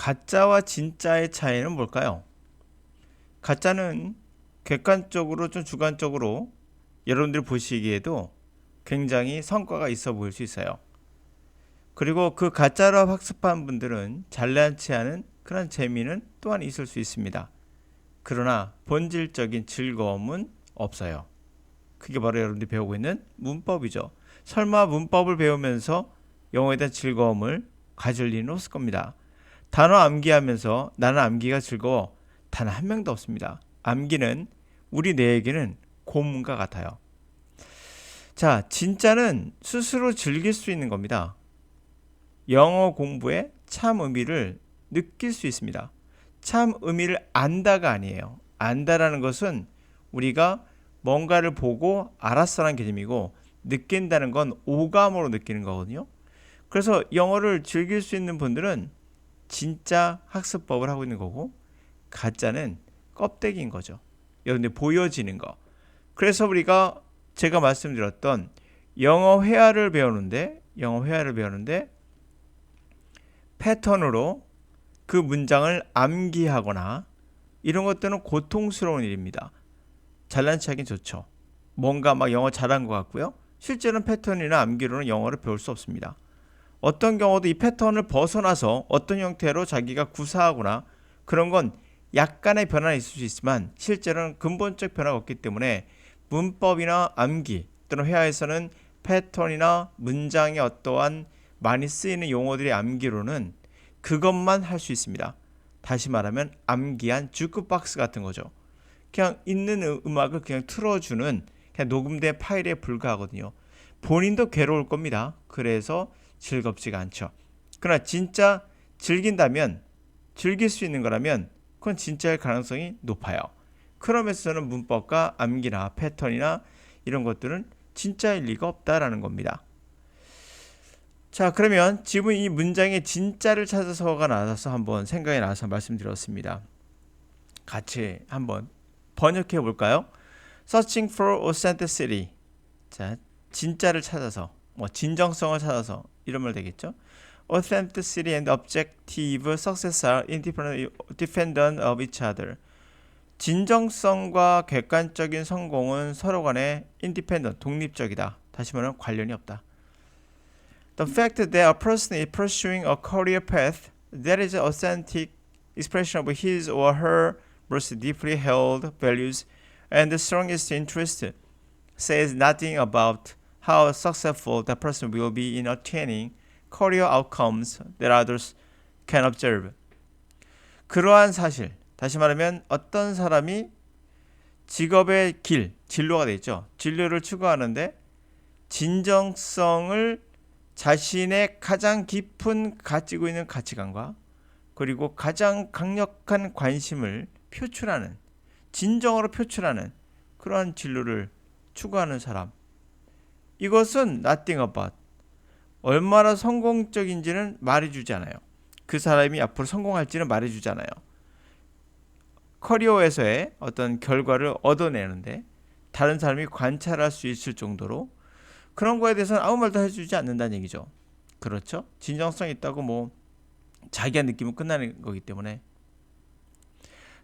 가짜와 진짜의 차이는 뭘까요? 가짜는 객관적으로 좀 주관적으로 여러분들이 보시기에도 굉장히 성과가 있어 보일 수 있어요. 그리고 그 가짜로 학습한 분들은 잘난치 않은 그런 재미는 또한 있을 수 있습니다. 그러나 본질적인 즐거움은 없어요. 그게 바로 여러분들이 배우고 있는 문법이죠. 설마 문법을 배우면서 영어에 대한 즐거움을 가질 리는 없을 겁니다. 단어 암기하면서 나는 암기가 즐거워 단 한 명도 없습니다. 암기는 우리 뇌에게는 고문과 같아요. 자, 진짜는 스스로 즐길 수 있는 겁니다. 영어 공부의 참 의미를 느낄 수 있습니다. 참 의미를 안다가 아니에요. 안다라는 것은 우리가 뭔가를 보고 알았어라는 개념이고 느낀다는 건 오감으로 느끼는 거거든요. 그래서 영어를 즐길 수 있는 분들은 진짜 학습법을 하고 있는 거고 가짜는 껍데기인 거죠. 여러분들 보여지는 거. 그래서 우리가 제가 말씀드렸던 영어 회화를 배우는데 영어 회화를 배우는데 패턴으로 그 문장을 암기하거나 이런 것들은 고통스러운 일입니다. 잘난 척하긴 좋죠. 뭔가 막 영어 잘한 것 같고요. 실제로는 패턴이나 암기로는 영어를 배울 수 없습니다. 어떤 경우도 이 패턴을 벗어나서 어떤 형태로 자기가 구사하거나 그런 건 약간의 변화는 있을 수 있지만 실제로는 근본적 변화가 없기 때문에 문법이나 암기 또는 회화에서는 패턴이나 문장의 어떠한 많이 쓰이는 용어들의 암기로는 그것만 할 수 있습니다. 다시 말하면 암기한 주크박스 같은 거죠. 그냥 있는 음- 음악을 그냥 틀어주는 그냥 녹음된 파일에 불과하거든요. 본인도 괴로울 겁니다. 그래서 즐겁지가 않죠. 그러나 진짜 즐긴다면 즐길 수 있는 거라면 그건 진짜일 가능성이 높아요. 그러면서는 문법과 암기나 패턴이나 이런 것들은 진짜일 리가 없다라는 겁니다. 자, 그러면 지금 이 문장의 진짜를 찾아서가 나와서 한번 생각이 나서 말씀드렸습니다. 같이 한번 번역해 볼까요? Searching for authenticity. 자, 진짜를 찾아서, 뭐 진정성을 찾아서 이런 말 되겠죠? Authenticity and objective success are independent dependent of each other. 진정성과 객관적인 성공은 서로 간에 independent 독립적이다. 다시 말하면 관련이 없다. The fact that a person is pursuing a career path that is authentic expression of his or her most deeply held values and the strongest interest says nothing about how successful that person will be in attaining career outcomes that others can observe. 그러한 사실, 다시 말하면 어떤 사람이 직업의 길, 진로가 돼 있죠. 진로를 추구하는데 진정성을 자신의 가장 깊은 가지고 있는 가치관과 그리고 가장 강력한 관심을 표출하는 진정으로 표출하는 그러한 진로를 추구하는 사람. 이것은 nothing about 얼마나 성공적인지는 말해주지 않아요. 그 사람이 앞으로 성공할지는 말해주지 않아요. 커리어에서의 어떤 결과를 얻어내는데 다른 사람이 관찰할 수 있을 정도로 그런 거에 대해서는 아무 말도 해주지 않는다는 얘기죠. 그렇죠? 진정성이 있다고 뭐 자기가 느끼면 끝나는 거기 때문에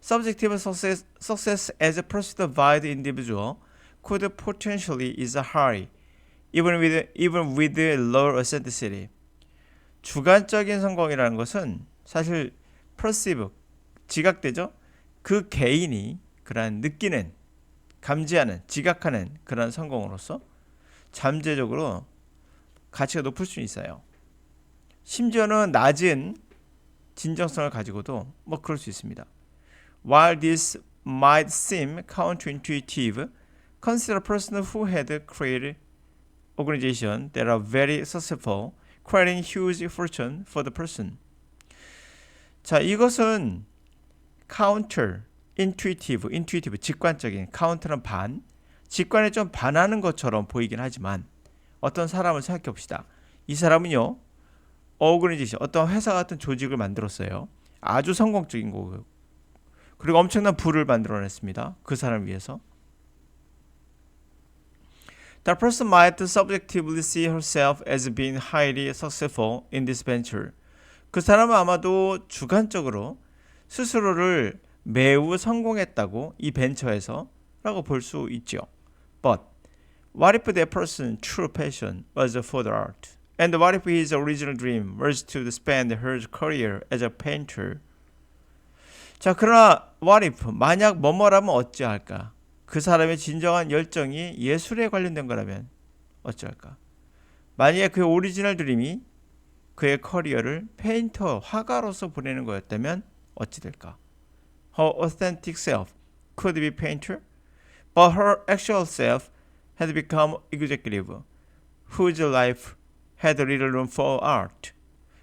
subjective success, success as a pursuit by the individual could potentially is high even with even with low authenticity. 주관적인 성공이라는 것은 사실 perceive 지각되죠. 그 개인이 그러한 느끼는 감지하는 지각하는 그런 성공으로서 잠재적으로 가치가 높을 수 있어요. 심지어는 낮은 진정성을 가지고도 뭐 그럴 수 있습니다. While this might seem counterintuitive, consider a person who had created organizations that are very successful, creating huge fortune for the person. 자, 이것은 counter, intuitive, intuitive, 직관적인, counter는 반, 직관에 좀 반하는 것처럼 보이긴 하지만 어떤 사람을 생각해 봅시다. 이 사람은요, 어그니제이션, 어떤 회사 같은 조직을 만들었어요. 아주 성공적인 거고요. 그리고 엄청난 부를 만들어냈습니다. 그 사람을 위해서. That person might subjectively see herself as being highly successful in this venture. 그 사람은 아마도 주관적으로 스스로를 매우 성공했다고 이 벤처에서 라고 볼 수 있죠. But what if that person's true passion was for the art? And what if his original dream was to spend his career as a painter? 자, 그러나 what if 만약 뭐뭐라면 어찌할까? 그 사람의 진정한 열정이 예술에 관련된 거라면 어찌할까? 만약에 그의 오리지널 드림이 그의 커리어를 페인터, 화가로서 보내는 거였다면 어찌 될까? Her authentic self could be painter, but her actual self had become executive, whose life had little room for art.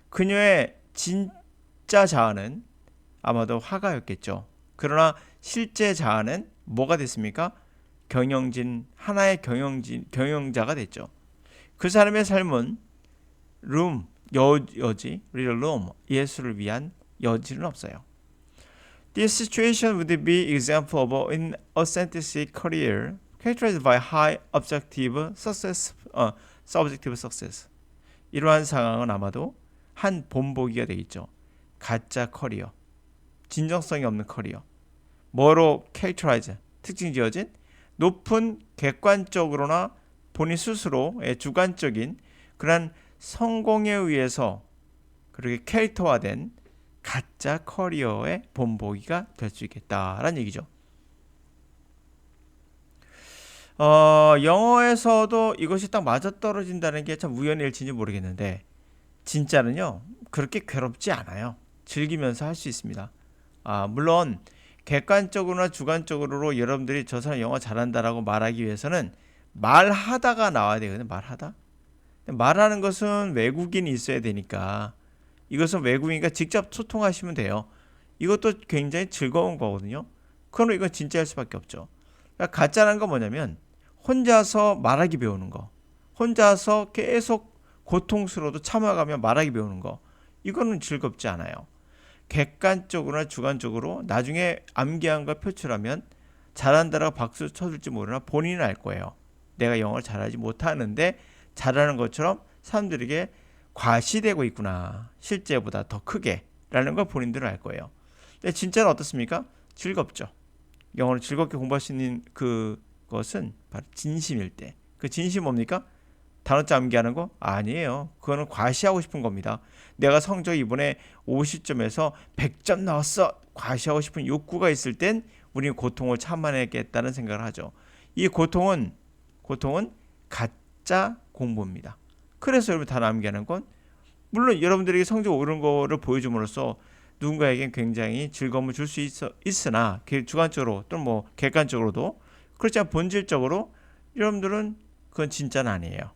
그녀의 진짜 자아는 아마도 화가였겠죠. 그러나 실제 자아는 뭐가 됐습니까? 경영진 하나의 경영진 경영자가 됐죠. 그 사람의 삶은 room 여, 여지 little room 예술을 위한 여지는 없어요. This situation would be example of an authentic career characterized by high objective success, 어, subjective success. 이러한 상황은 아마도 한 본보기가 되겠죠. 가짜 커리어, 진정성이 없는 커리어. 뭐로 characterize, 특징 지어진 높은 객관적으로나 본인 스스로의 주관적인 그런 성공에 의해서 그렇게 캐릭터화된 가짜 커리어의 본보기가 될 수 있겠다라는 얘기죠. 어, 영어에서도 이것이 딱 맞아떨어진다는 게참 일치인지 모르겠는데 진짜는요 그렇게 괴롭지 않아요. 즐기면서 할 수 있습니다. 아, 물론 객관적으로나 주관적으로 여러분들이 저 사람 영어 잘한다라고 말하기 위해서는 말하다가 나와야 되거든요. 말하다. 말하는 것은 외국인이 있어야 되니까 이것은 외국인과 직접 소통하시면 돼요. 이것도 굉장히 즐거운 거거든요. 그럼 이건 진짜일 수밖에 없죠. 그러니까 가짜라는 건 뭐냐면 혼자서 말하기 배우는 거. 혼자서 계속 고통스러워도 참아가며 말하기 배우는 거. 이거는 즐겁지 않아요. 객관적으로나 주관적으로 나중에 암기한 걸 표출하면 잘한다라고 박수 쳐줄지 모르나 본인은 알 거예요. 내가 영어를 잘하지 못하는데 잘하는 것처럼 사람들에게 과시되고 있구나. 실제보다 더 크게. 라는 걸 본인들은 알 거예요. 근데 진짜는 어떻습니까? 즐겁죠. 영어를 즐겁게 공부할 수 있는 그것은 바로 진심일 때. 그 진심 뭡니까? 단어짜 암기하는 거? 아니에요. 그거는 과시하고 싶은 겁니다. 내가 성적 이번에 50점에서 100점 나왔어. 과시하고 싶은 욕구가 있을 땐 우리는 고통을 참아내겠다는 생각을 하죠. 이 고통은 고통은 가짜 공부입니다. 그래서 여러분 다 암기하는 건 물론 여러분들에게 성적 오른 거를 보여줌으로써 누군가에겐 굉장히 즐거움을 줄 수 있으나 주관적으로 또는 뭐 객관적으로도 그렇지만 본질적으로 여러분들은 그건 진짜는 아니에요.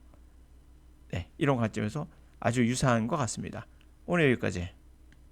네, 이런 관점에서 아주 유사한 것 같습니다. 오늘 여기까지.